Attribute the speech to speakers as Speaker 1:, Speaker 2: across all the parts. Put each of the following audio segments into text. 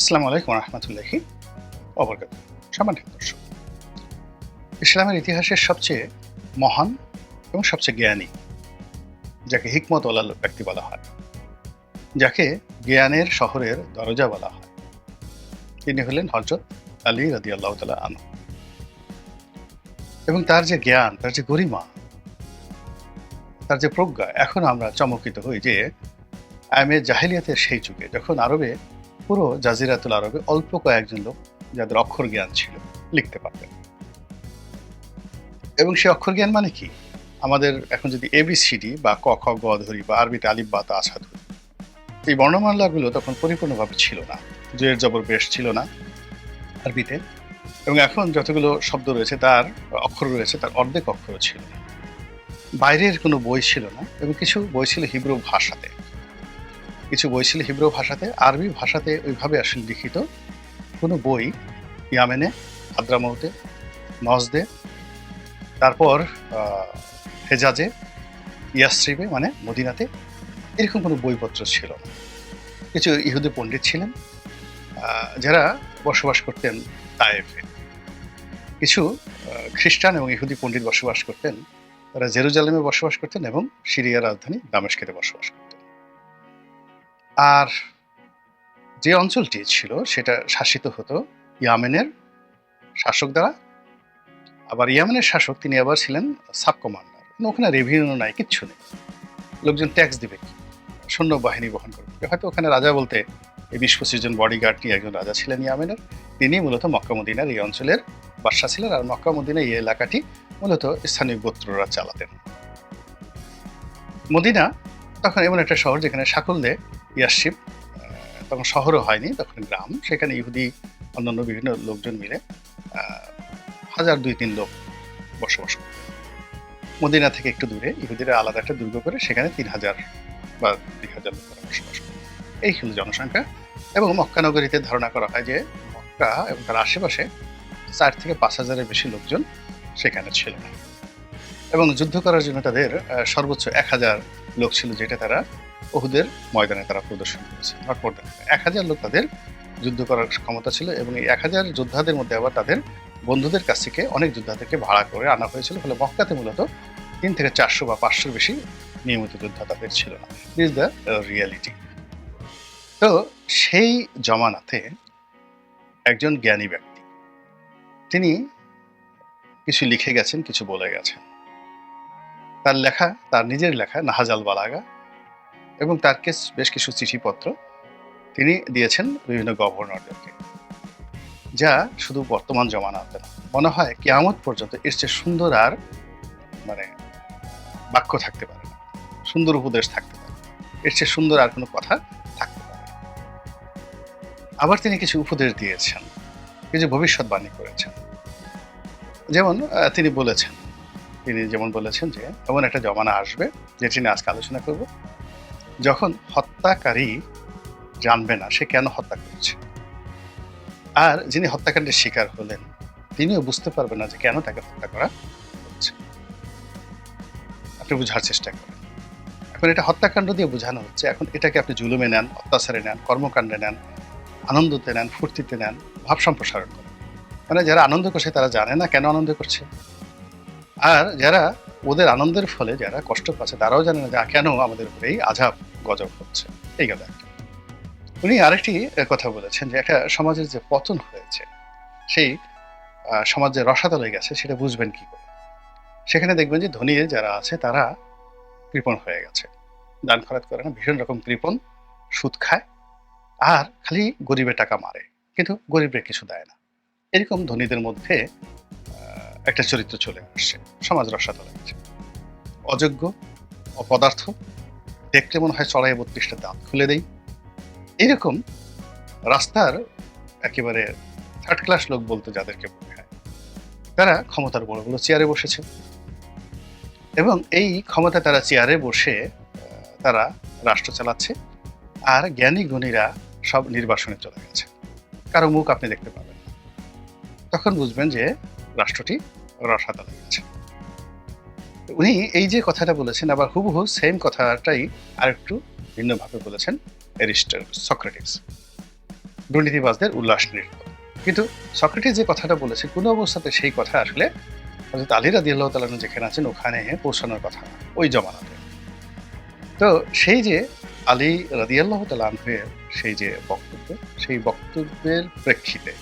Speaker 1: আসসালামু আলাইকুম রহমতুল্লাহি অবরকাত সম্মানিত দর্শক, ইসলামের ইতিহাসের সবচেয়ে মহান এবং সবচেয়ে জ্ঞানী, যাকে হিকমত ওলা ব্যক্তি বলা হয়, যাকে জ্ঞানের শহরের দরজা বলা হয়, তিনি হলেন হজরত আলী রাদি আল্লাহ তালা আনু এবং তার যে জ্ঞান, তার যে গরিমা, তার যে প্রজ্ঞা, এখন আমরা চমকিত হই যে আইমে জাহিলিয়াতের সেই যুগে, যখন আরবে পুরো জাজিরাতুল আরবে অল্প কয়েকজন লোক যাদের অক্ষর জ্ঞান ছিল, লিখতে পারতেন। এবং সে অক্ষর জ্ঞান মানে কি? আমাদের এখন যদি এবিসিডি বা ক, খ, গ ধরি বা আরবিতে আলিফ বা তা আশা ধরি, এই বর্ণমালাগুলো তখন পরিপূর্ণভাবে ছিল না জয়ের জবর, বেশ ছিল না আরবিতে। এবং এখন যতগুলো শব্দ রয়েছে, তার অক্ষর রয়েছে, তার অর্ধেক অক্ষরও ছিল না। বাইরের কোনো বই ছিল না, এবং কিছু বই ছিল হিব্রু ভাষাতে। কিছু বই ছিল হিব্রু ভাষাতে, আরবি ভাষাতে ওইভাবে আসলে লিখিত। কোনো বই ইয়ামেনে, আদ্রামৌতে নজদে তারপর হেজাজে, ইয়াসরিবে মানে মদিনাতে এরকম কোনো বইপত্র ছিল। কিছু ইহুদি পণ্ডিত ছিলেন যারা বসবাস করতেন তায়েফে। কিছু খ্রিস্টান এবং ইহুদি পণ্ডিত বসবাস করতেন, তারা জেরুজালেমে বসবাস করতেন এবং সিরিয়ার রাজধানী দামেশকেতে বসবাস করতেন। আর যে অঞ্চলটি ছিল, সেটা শাসিত হতো ইয়ামেনের শাসক দ্বারা। আবার ইয়ামেনের শাসক তিনি আবার ছিলেন সাব কমান্ডার ওখানে রেভিনিউ নাই, কিচ্ছু নেই। লোকজন ট্যাক্স দিবে সৈন্যবাহিনী বহন করবে হয়তো ওখানে রাজা বলতে এই বিশ পঁচিশ জন বডিগার্ড নিয়ে একজন রাজা ছিলেন ইয়ামেনের। তিনি মূলত মক্কা মদিনার এই অঞ্চলের বাদশা ছিলেন আর মক্কা মদিনা এই এলাকাটি মূলত স্থানীয় গোত্ররা চালাতেন। মদিনা তখন এমন একটা শহর যেখানে সাকলদে ইয়াসিপ তখন শহরও হয়নি, তখন গ্রাম। সেখানে ইহুদি অন্যান্য বিভিন্ন লোকজন মিলে হাজার দুই তিন লোক বসবাস করত। মদিনা থেকে একটু দূরে, ইহুদিরা আলাদা একটা দুর্গ করে সেখানে তিন হাজার বা দুই হাজার লোকেরা বসবাস করত। এই ছিল জনসংখ্যা। এবং মক্কা নগরীতে ধারণা করা হয় যে মক্কা এবং তার আশেপাশে চার থেকে পাঁচ হাজারের বেশি লোকজন সেখানে ছিল। এবং যুদ্ধ করার জন্য তাদের সর্বোচ্চ এক হাজার লোক ছিল যেটা তারা ওহুদের ময়দানে তারা প্রদর্শন করেছে। এক হাজার লোক তাদের যুদ্ধ করার ক্ষমতা ছিল এবং এই এক হাজার যোদ্ধাদের মধ্যে আবার তাদের বন্ধুদের কাছ থেকে অনেক যোদ্ধাদেরকে ভাড়া করে আনা হয়েছিল। ফলে মক্কাতে মূলত তিন থেকে চারশো বা পাঁচশোর বেশি নিয়মিত যোদ্ধা তাদের ছিল না। ইজ দ্য রিয়ালিটি তো সেই জমানাতে একজন জ্ঞানী ব্যক্তি, তিনি কিছু লিখে গেছেন, কিছু বলে গেছেন। তার লেখা, তার নিজের লেখা নাহাজাল বালাগা এবং তার কেস বেশ কিছু চিঠিপত্র তিনি দিয়েছেন বিভিন্ন গভর্নরদেরকে, যা শুধু বর্তমান জমানাতে না, মনে হয় কেয়ামত পর্যন্ত এর চেয়ে সুন্দর আর মানে বাক্য থাকতে পারে না, সুন্দর উপদেশ থাকতে পারে এর চেয়ে সুন্দর আর কোনো কথা থাকতে পারে আবার তিনি কিছু উপদেশ দিয়েছেন, কিছু ভবিষ্যৎবাণী করেছেন। যেমন তিনি বলেছেন, তিনি যেমন বলেছেন যে, এমন একটা জমানা আসবে, যেটি নিয়ে আজকে আলোচনা করব যখন হত্যাকারী জানবে না, সে কেন হত্যা করছে? আর যিনি হত্যাকাণ্ডের শিকার হলেন, তিনিও বুঝতে পারবেন না যে কেন তাকে হত্যা করা হচ্ছে। আপনি বোঝার চেষ্টা করেন। এখন এটা হত্যাকাণ্ড দিয়ে বোঝানো হচ্ছে। এখন এটাকে আপনি জুলুমে নেন, অত্যাচারে নেন, কর্মকাণ্ডে নেন, আনন্দতে নেন, ফুর্তিতে নেন, ভাব সম্প্রসারণ করেন। মানে যারা আনন্দ করছে, তারা জানে না কেন আনন্দ করছে। আর যারা ওদের আনন্দের ফলে যারা কষ্ট পাচ্ছে, তারাও জানে না যে কেন আমাদের উপরে এই আজাব গজব হচ্ছে। এই গেল উনি আরেকটি কথা বলেছেন যে একটা সমাজের যে পতন হয়েছে, সেই সমাজ যে রসাতলে গেছে, সেটা বুঝবেন কি করে? সেখানে দেখবেন যে ধনী যারা আছে, তারা কৃপণ হয়ে গেছে। দান খরাত করে না, ভীষণ রকম কৃপণ, সুদ খায়, আর খালি গরিবের টাকা মারে, কিন্তু গরিবের কিছু দেয় না। এরকম ধনীদের মধ্যে একটা চরিত্র চলে আসছে, সমাজ রসাতলে গেছে। অযোগ্য, অপদার্থ দেখলে মনে হয় চড়াই বত্রিশটা দাঁত খুলে দেই। এরকম রাস্তার একেবারে থার্ড ক্লাস লোক বলতে যাদেরকে মনে হয়। তারা ক্ষমতার বড় বড় চেয়ারে বসেছে। এবং এই ক্ষমতা তারা চেয়ারে বসে তারা রাষ্ট্র চালাচ্ছে আর জ্ঞানী গুণীরা সব নির্বাসনে চলে গেছে। কারও মুখ আপনি দেখতে পাবেন তখন বুঝবেন যে রাষ্ট্রটি রসাতলে গেছে উনি এই যে কথাটা বলেছেন, আবার হুবহু সেম কথাটাই আরেকটু ভিন্নভাবে বলেছেন এরিস্টল সক্রেটিস। দুর্নীতিবাজদের উল্লাস নৃত্য কিন্তু সক্রেটিস যে কথাটা বলেছে, কোনো অবস্থাতে সেই কথা আসলে হজরত আলী রাদি আল্লাহ তালন যেখানে আছেন, ওখানে পৌঁছানোর কথা ওই জমানাতে। তো সেই যে আলী রাদি আল্লাহ তালহের সেই যে বক্তব্য, সেই বক্তব্যের প্রেক্ষিতে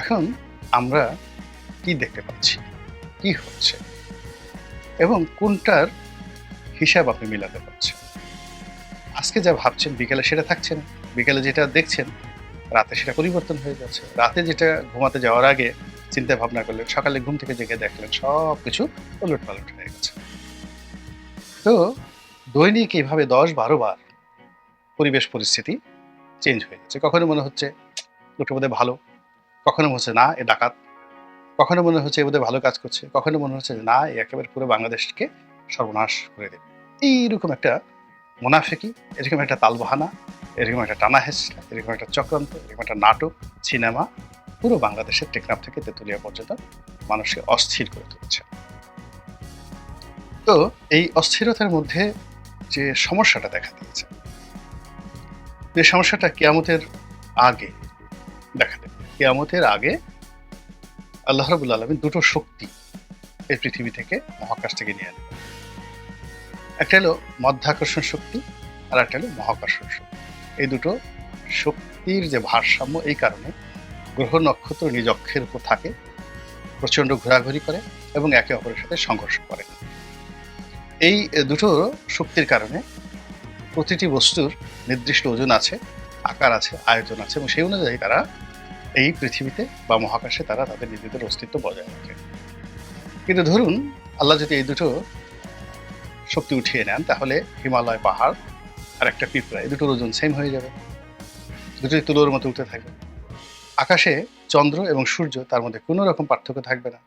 Speaker 1: এখন আমরা কি দেখতে পাচ্ছি? কি হচ্ছে? এবং কোনটার হিসাব আপনি মিলাতে পারছেন? আজকে যা ভাবছেন, বিকেলে সেটা থাকছে না বিকেলে যেটা দেখছেন, রাতে সেটা পরিবর্তন হয়ে যাচ্ছে। রাতে যেটা ঘুমাতে যাওয়ার আগে চিন্তা ভাবনা করলেন, সকালে ঘুম থেকে জেগে দেখলেন সব কিছু উলট পালট হয়ে গেছে। তো দৈনিক এইভাবে দশ বারো বার পরিবেশ পরিস্থিতি চেঞ্জ হয়ে যাচ্ছে কখনো মনে হচ্ছে লোকটা বোধহয় ভালো, কখনো মনে হচ্ছে না, এ ডাকাত। কখনো মনে হচ্ছে এ ভালো কাজ করছে, কখনো মনে হচ্ছে না একেবারে পুরো বাংলাদেশকে সর্বনাশ করে দেবে। এইরকম একটা মুনাফেকি, এরকম একটা তালবাহানা, এরকম একটা টানা হেসলা এরকম একটা চক্রান্ত, এরকম একটা নাটক, সিনেমা পুরো বাংলাদেশের টেকনাফ থেকে তেঁতুলিয়া পর্যন্ত মানুষকে অস্থির করে তুলেছে। তো এই অস্থিরতার মধ্যে যে সমস্যাটা দেখা দিয়েছে, যে সমস্যাটা কেয়ামতের আগে দেখা দেবে কেয়ামতের আগে আল্লাহ রবুল আলমী দুটো শক্তি এই পৃথিবী থেকে মহাকাশ থেকে নিয়ে আনবে একটা হলো মধ্যাকর্ষণ শক্তি আর একটা হলো মহাকর্ষণ শক্তি। এই দুটো শক্তির যে ভারসাম্য এই কারণে গ্রহ নক্ষত্র নিজ অক্ষের উপর থাকে, প্রচণ্ড ঘোরাঘুরি করে এবং একে অপরের সাথে সংঘর্ষ করে। এই দুটো শক্তির কারণে প্রতিটি বস্তুর নির্দিষ্ট ওজন আছে, আকার আছে আয়োজন আছে এবং সেই অনুযায়ী তারা এই পৃথিবীতে বা মহাকাশে তারা তাদের নিজেদের অস্তিত্ব বজায় রাখে। কিন্তু ধরুন, আল্লাহ যদি এই দুটো শক্তি উঠিয়ে নেন, তাহলে হিমালয় পাহাড় আর একটা পিঁপড়া, এই দুটোর ওজন সেম হয়ে যাবে। দুটোই তুলোর মতো উঠতে থাকবে। আকাশে চন্দ্র এবং সূর্য তার মধ্যে কোনো রকম পার্থক্য থাকবে না।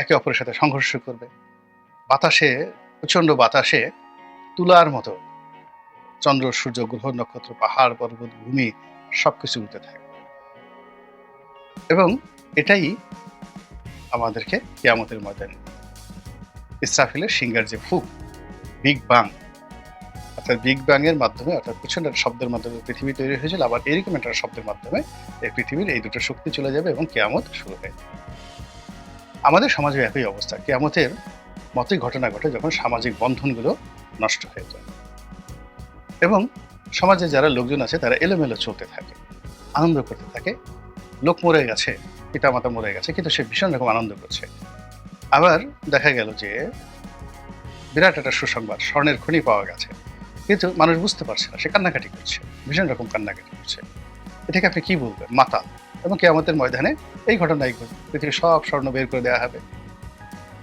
Speaker 1: একে অপরের সাথে সংঘর্ষ করবে। বাতাসে, প্রচণ্ড বাতাসে তুলার মতো চন্দ্র, সূর্য, গ্রহ, নক্ষত্র, পাহাড়, পর্বত, ভূমি সবকিছু উঠতে থাকবে। এবং এটাই আমাদেরকে কেয়ামতের ময়দানে ইসরাফিলের সিঙ্গার যে ফুক বিগ বাং অর্থাৎ বিগ ব্যাং এর মাধ্যমে, অর্থাৎ পিছনে একটা শব্দের মাধ্যমে পৃথিবী তৈরি হয়েছিল, আবার এরকম একটা শব্দের মাধ্যমে এই পৃথিবীর এই দুটো শক্তি চলে যাবে এবং কেয়ামত শুরু হয়ে আমাদের সমাজে একই অবস্থা। কেয়ামতের মতোই ঘটনা ঘটে যখন সামাজিক বন্ধনগুলো নষ্ট হয়ে যায়। এবং সমাজে যারা লোকজন আছে, তারা এলোমেলো চলতে থাকে, আনন্দ করতে থাকে লোক মরে গেছে পিতামাতা মরে গেছে, কিন্তু সে ভীষণ রকম আনন্দ করছে। আবার দেখা গেল যে বিরাট একটা সুসংবাদ, স্বর্ণের খনি পাওয়া গেছে। কিন্তু মানুষ বুঝতে পারছে না, সে কান্নাকাটি করছে, ভীষণ রকম কান্নাকাটি করছে। এটাকে আপনি কি বলবেন? মাতাল। এবং কে আমাদের ময়দানে এই ঘটনাই ঘটবে। পৃথিবীর সব স্বর্ণ বের করে দেওয়া হবে।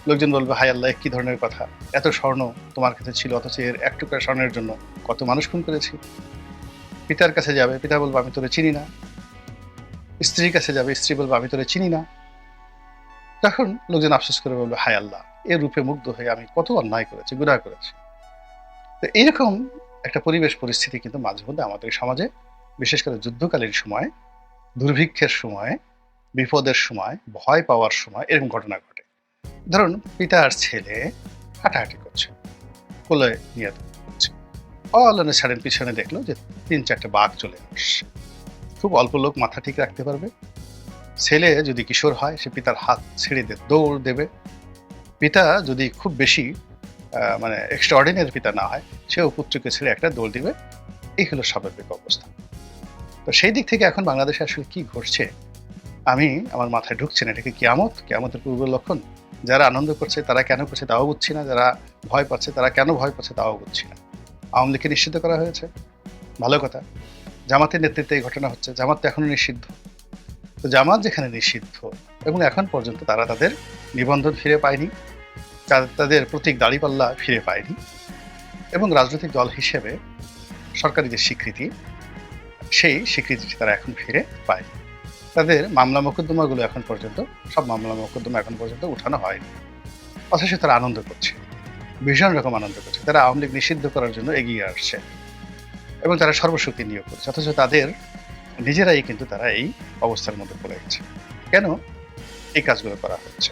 Speaker 1: লোকজন বলবে হাই আল্লাহ কি ধরনের কথা? এত স্বর্ণ তোমার কাছে ছিল, অথচ এর এক টুকরা স্বর্ণের জন্য কত মানুষ খুন করেছি। পিতার কাছে যাবে, পিতা বলব, আমি তোরে চিনি না। স্ত্রীর কাছে যাবে, স্ত্রী বলবে, আমি তোরে চিনি না। তখন লোকজন আফসোস করে বলবে, হায় আল্লাহ, এর রূপে মুগ্ধ হয়ে আমি কত অন্যায় করেছি গুণা করেছি। তো এইরকম একটা পরিবেশ পরিস্থিতি কিন্তু মাঝে মধ্যে আমাদের সমাজে, বিশেষ করে যুদ্ধকালীন সময়, দুর্ভিক্ষের সময়, বিপদের সময়, ভয় পাওয়ার সময় এরকম ঘটনা ঘটে। ধরুন পিতা আর ছেলে হাঁটাহাঁটি করছে, কোলে নিয়ে করছে ছাড়েন, পিছনে দেখল যে তিন চারটে বাঘ চলে আসছে। খুব অল্প লোক মাথা ঠিক রাখতে পারবে। ছেলে যদি কিশোর হয়, সে পিতার হাত ছেড়ে দিয়ে দৌড় দেবে। পিতা যদি খুব বেশি মানে এক্সট্রাঅর্ডিনারি পিতা না হয়, সেও পুত্রকে ছেড়ে একটা দৌড় দিবে। এই হলো স্বাভাবিক অবস্থা। তো সেই দিক থেকে এখন বাংলাদেশে আসলে কি ঘটছে? আমি, আমার মাথায় ঢুকছে না, এটা কি কেয়ামত? কেয়ামতের পূর্ব লক্ষণ? যারা আনন্দ করছে, তারা কেন করছে তাও বুঝছি না। যারা ভয় পাচ্ছে, তারা কেন ভয় পাচ্ছে তাও বুঝছি না। আওয়ামী লীগকে নিষিদ্ধ করা হয়েছে। ভালো কথা। জামাতের নেতৃত্বে এই ঘটনা হচ্ছে, জামাত তো এখনও নিষিদ্ধ। তো জামাত যেখানে নিষিদ্ধ, এবং এখন পর্যন্ত তারা তাদের নিবন্ধন ফিরে পায়নি তাদের প্রতীক দাড়িপাল্লা ফিরে পায়নি, এবং রাজনৈতিক দল হিসেবে সরকারি যে স্বীকৃতি, সেই স্বীকৃতিটি তারা এখন ফিরে পায় তাদের মামলা মোকদ্দমাগুলো এখন পর্যন্ত, সব মামলা মোকদ্দমা এখন পর্যন্ত উঠানো হয়নি। অথচ তারা আনন্দ করছে, ভীষণ রকম আনন্দ করছে। তারা আওয়ামী লীগ নিষিদ্ধ করার জন্য এগিয়ে আসছে। এবং তারা সর্বশক্তি নিয়োগ করছে। অথচ তাদের নিজেরাই কিন্তু তারা এই অবস্থার মধ্যে পড়ে গেছে। কেন? এই কাজগুলো করা হচ্ছে।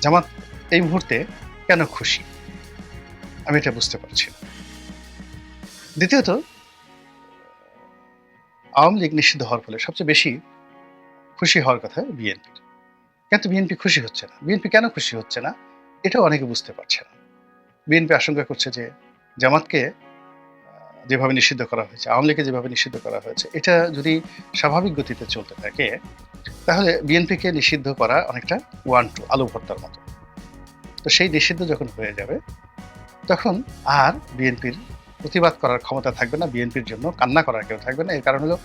Speaker 1: জামাত এই মুহূর্তে কেন খুশি? আমি এটা বুঝতে পারছি না। দ্বিতীয়ত, আওয়ামী লীগ নিষিদ্ধ হওয়ার ফলে সবচেয়ে বেশি খুশি হওয়ার কথা বিএনপির কিন্তু বিএনপি খুশি হচ্ছে না? বিএনপি কেন খুশি হচ্ছে না? এটাও অনেকে বুঝতে পারছে না। বিএনপি আশঙ্কা করছে যে জামাতকে যেভাবে নিষিদ্ধ করা হয়েছে, আওয়ামী লীগকে যেভাবে নিষিদ্ধ করা হয়েছে, এটা যদি স্বাভাবিক গতিতে চলতে থাকে, তাহলে বিএনপিকে নিষিদ্ধ করা অনেকটা ওয়ান টু আলু ভর্তার মতো। তো সেই নিষিদ্ধ যখন হয়ে যাবে, তখন আর বিএনপির প্রতিবাদ করার ক্ষমতা থাকবে না, বিএনপির জন্য কান্না করার কেউ থাকবে না। এর কারণ হলো,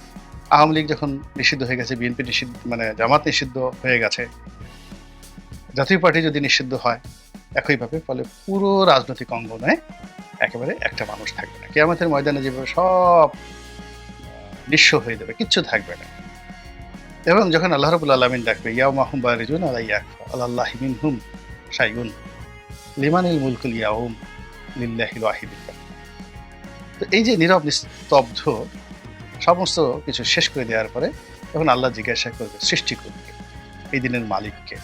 Speaker 1: আওয়ামী লীগ যখন নিষিদ্ধ হয়ে গেছে, বিএনপি নিষিদ্ধ মানে জামাত নিষিদ্ধ হয়ে গেছে, জাতীয় পার্টি যদি নিষিদ্ধ হয়, একইভাবে ফলে পুরো রাজনৈতিক অঙ্গনে একেবারে একটা মানুষ থাকবে না। কেয়ামতের ময়দানে যেভাবে সব নিঃস্ব হয়ে যাবে, কিচ্ছু থাকবে না। এবং যখন আল্লাহ রবুল আলমিন ডাকবে ইয়াও মাহুম রিজুন আলাই আল্লাহ মিন হুম সাইগুন লিমানিল মুলকুল ইয়াউম লিল্লাহিল তো এই যে নীরব, নিস্তব্ধ সমস্ত কিছু শেষ করে দেওয়ার পরে তখন আল্লাহ জিজ্ঞাসা করবে, সৃষ্টি করবে, এই দিনের মালিককে।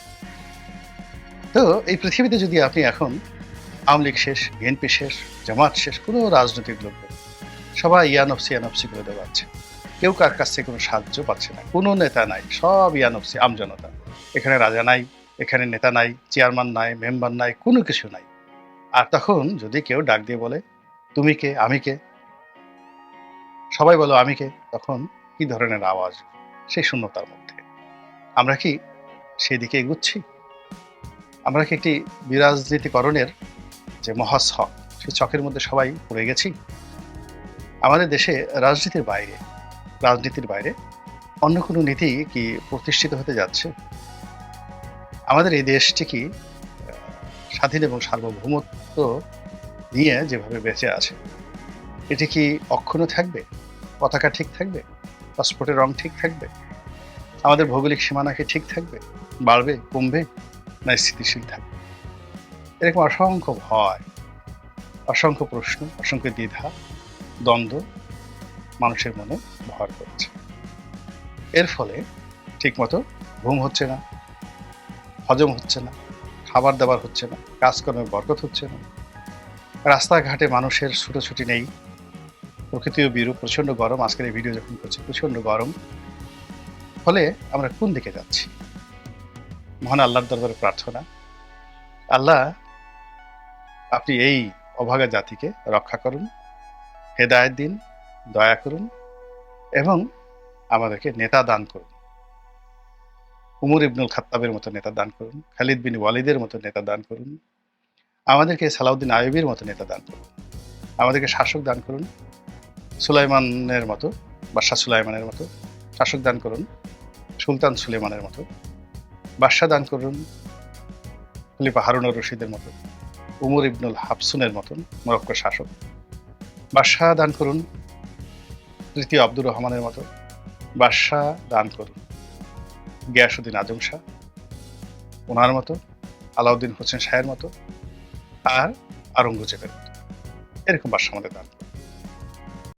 Speaker 1: তো এই পৃথিবীতে যদি আপনি এখন আওয়ামী লীগ শেষ, বিএনপি শেষ, জামাত শেষ কোনো রাজনৈতিক লোক। সবাই ইয়ানফসি ইয়ানফসি করে দেওয়াচ্ছে কেউ কার কাছ থেকে কোনো সাহায্য পাচ্ছে না। কোনো নেতা নাই, সব ইয়ানফসি আমজনতা এখানে রাজা নাই, এখানে নেতা নাই, চেয়ারম্যান নাই, মেম্বার নাই, কোনো কিছু নাই। আর তখন যদি কেউ ডাক দিয়ে বলে, তুমি কে? আমি কে? সবাই বলো, আমি কে? তখন কি ধরনের আওয়াজ? সেই শূন্যতার মধ্যে। আমরা কি সেই দিকে এগুচ্ছি? আমরা কি একটি বিরাজনীতিকরণের যে মহাছক সেই ছকের মধ্যে সবাই পড়ে গেছি। আমাদের দেশে রাজনীতির বাইরে রাজনীতির বাইরে অন্য কোনো নীতি কি প্রতিষ্ঠিত হতে যাচ্ছে? আমাদের এই দেশটি কি স্বাধীন এবং সার্বভৌমত্ব নিয়ে যেভাবে বেঁচে আছে, এটি কি অক্ষুণ্ণ থাকবে? পতাকা ঠিক থাকবে? পাসপোর্টের রং ঠিক থাকবে? আমাদের ভৌগোলিক সীমানা কি ঠিক থাকবে? বাড়বে? কমবে? না স্থিতিশীল থাকবে? এরকম অসংখ্য ভয়, অসংখ্য প্রশ্ন, অসংখ্য দ্বিধা, দ্বন্দ্ব মানুষের মনে ভর করছে। এর ফলে ঠিকমতো ঘুম হচ্ছে না, হজম হচ্ছে না খাবার দাবার হচ্ছে না কাজকর্মে বরকত হচ্ছে না। রাস্তাঘাটে মানুষের ছুটোছুটি নেই। প্রকৃতিও বিরূপ, প্রচণ্ড গরম। আজকের এই ভিডিও যখন করছি, প্রচণ্ড গরম। ফলে আমরা কোন দিকে যাচ্ছি? মহান আল্লাহর দরবারে প্রার্থনা। আল্লাহ আপনি এই অভাগা জাতিকে রক্ষা করুন, হেদায়ত দিন, দয়া করুন এবং আমাদেরকে নেতা দান করুন। উমর ইবনুল খাত্তাবের মতো নেতা দান করুন, খালিদ বিন ওয়ালিদের মতো নেতা দান করুন, আমাদেরকে সালাউদ্দিন আয়ুবের মতো নেতা দান করুন, আমাদেরকে শাসক দান করুন, সুলাইমানের মতো, বাদশাহ সুলাইমানের মতো শাসক দান করুন, সুলতান সুলেমানের মতো বাদশাহ দান করুন, খলিফা হারুনুর রশিদের মতো উমর ইবনুল হাফসুনের মতন মরক্কো শাসক। বাদশাহ দান করুন, তৃতীয় আব্দুর রহমানের মতো বাদশাহ দান করুন। গিয়াসুদ্দিন আজম শাহ, ওনার মতো আলাউদ্দিন হোসেন শাহের মতো আর আরঙ্গজেবের মতো। এরকম বাদশাহ আমাদের দান করুন।